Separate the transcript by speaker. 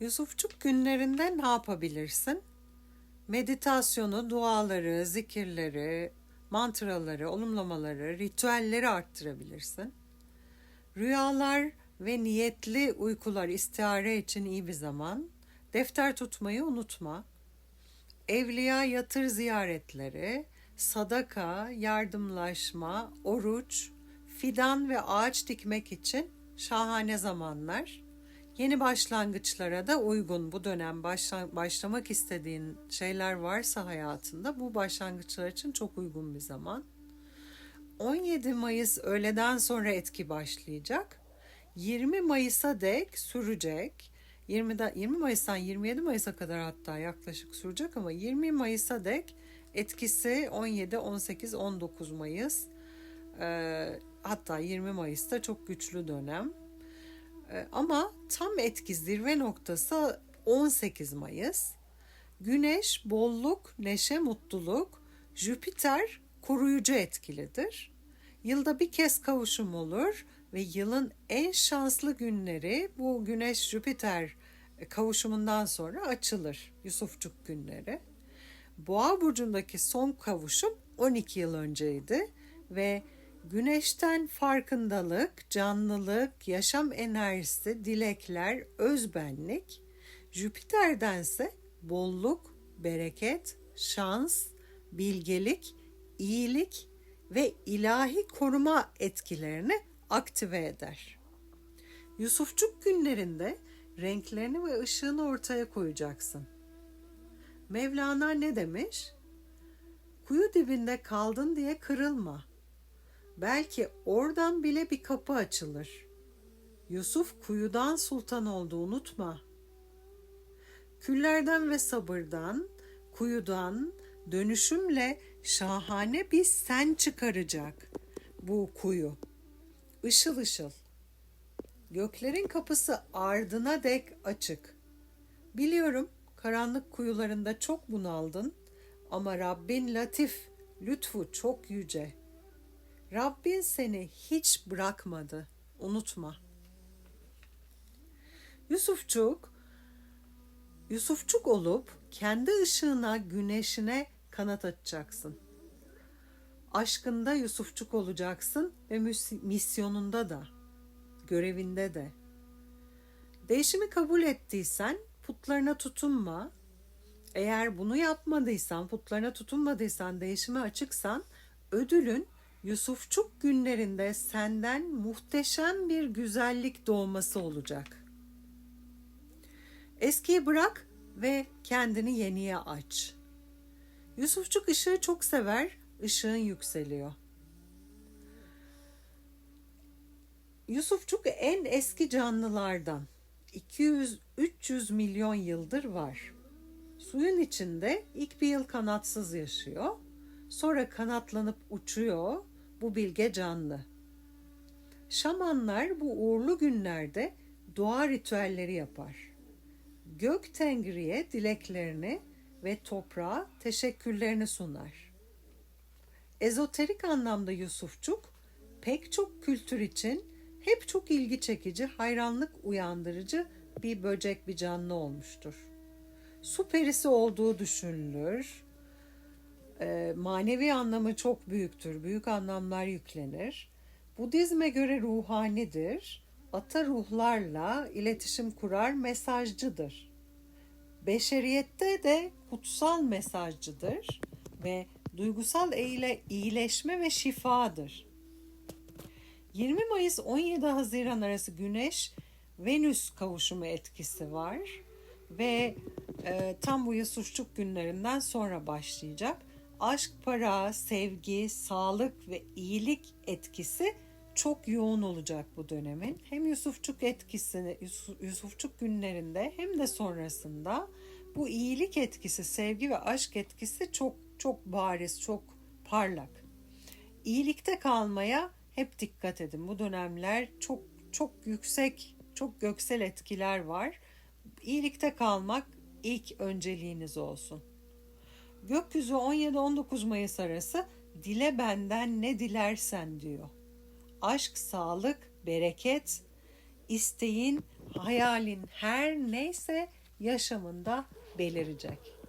Speaker 1: Yusufçuk günlerinde ne yapabilirsin? Meditasyonu, duaları, zikirleri, mantraları, olumlamaları, ritüelleri arttırabilirsin. Rüyalar ve niyetli uykular istihare için iyi bir zaman. Defter tutmayı unutma. Evliya yatır ziyaretleri, sadaka, yardımlaşma, oruç, fidan ve ağaç dikmek için şahane zamanlar. Yeni başlangıçlara da uygun bu dönem başla- başlamak istediğin şeyler varsa hayatında bu başlangıçlar için çok uygun bir zaman. 17 Mayıs öğleden sonra etki başlayacak. 20 Mayıs'a dek sürecek. 20'den 20 Mayıs'tan 27 Mayıs'a kadar hatta yaklaşık sürecek ama 20 Mayıs'a dek etkisi 17, 18, 19 Mayıs. Ee, hatta 20 Mayıs'ta çok güçlü dönem. Ee, ama tam etki zirve noktası 18 Mayıs. Güneş bolluk, neşe, mutluluk. Jüpiter koruyucu etkilidir. Yılda bir kez kavuşum olur ve yılın en şanslı günleri bu Güneş Jüpiter kavuşumundan sonra açılır. Yusufçuk günleri. Boğa burcundaki son kavuşum 12 yıl önceydi ve Güneşten farkındalık, canlılık, yaşam enerjisi, dilekler, özbenlik, Jüpiter'dense bolluk, bereket, şans, bilgelik, iyilik ve ilahi koruma etkilerini aktive eder. Yusufçuk günlerinde renklerini ve ışığını ortaya koyacaksın. Mevlana ne demiş? Kuyu dibinde kaldın diye kırılma. Belki oradan bile bir kapı açılır. Yusuf kuyudan sultan oldu unutma. Küllerden ve sabırdan, kuyudan dönüşümle şahane bir sen çıkaracak bu kuyu. Işıl ışıl. Göklerin kapısı ardına dek açık. Biliyorum karanlık kuyularında çok bunaldın ama Rabbin latif, lütfu çok yüce. Rabbin seni hiç bırakmadı. Unutma. Yusufçuk, Yusufçuk olup kendi ışığına, güneşine kanat açacaksın. Aşkında Yusufçuk olacaksın ve misyonunda da, görevinde de. Değişimi kabul ettiysen putlarına tutunma. Eğer bunu yapmadıysan, putlarına tutunmadıysan, değişime açıksan ödülün Yusufçuk günlerinde senden muhteşem bir güzellik doğması olacak. Eskiyi bırak ve kendini yeniye aç. Yusufçuk ışığı çok sever, ışığın yükseliyor. Yusufçuk en eski canlılardan. 200-300 milyon yıldır var. Suyun içinde ilk bir yıl kanatsız yaşıyor. Sonra kanatlanıp uçuyor. Bu bilge canlı. Şamanlar bu uğurlu günlerde dua ritüelleri yapar. Gök Tengri'ye dileklerini ve toprağa teşekkürlerini sunar. Ezoterik anlamda Yusufçuk pek çok kültür için hep çok ilgi çekici, hayranlık uyandırıcı bir böcek, bir canlı olmuştur. Su perisi olduğu düşünülür. E, manevi anlamı çok büyüktür. Büyük anlamlar yüklenir. Budizme göre ruhanidir. Ata ruhlarla iletişim kurar, mesajcıdır. Beşeriyette de kutsal mesajcıdır ve duygusal eğile, iyileşme ve şifadır. 20 Mayıs 17 Haziran arası Güneş Venüs kavuşumu etkisi var ve e, tam bu Yusufçuk günlerinden sonra başlayacak. Aşk, para, sevgi, sağlık ve iyilik etkisi çok yoğun olacak bu dönemin. Hem Yusufçuk etkisini Yusuf, Yusufçuk günlerinde hem de sonrasında bu iyilik etkisi, sevgi ve aşk etkisi çok çok bariz, çok parlak. İyilikte kalmaya hep dikkat edin. Bu dönemler çok çok yüksek, çok göksel etkiler var. İyilikte kalmak ilk önceliğiniz olsun. Gökyüzü 17-19 Mayıs arası dile benden ne dilersen diyor. Aşk, sağlık, bereket, isteğin hayalin her neyse yaşamında belirecek.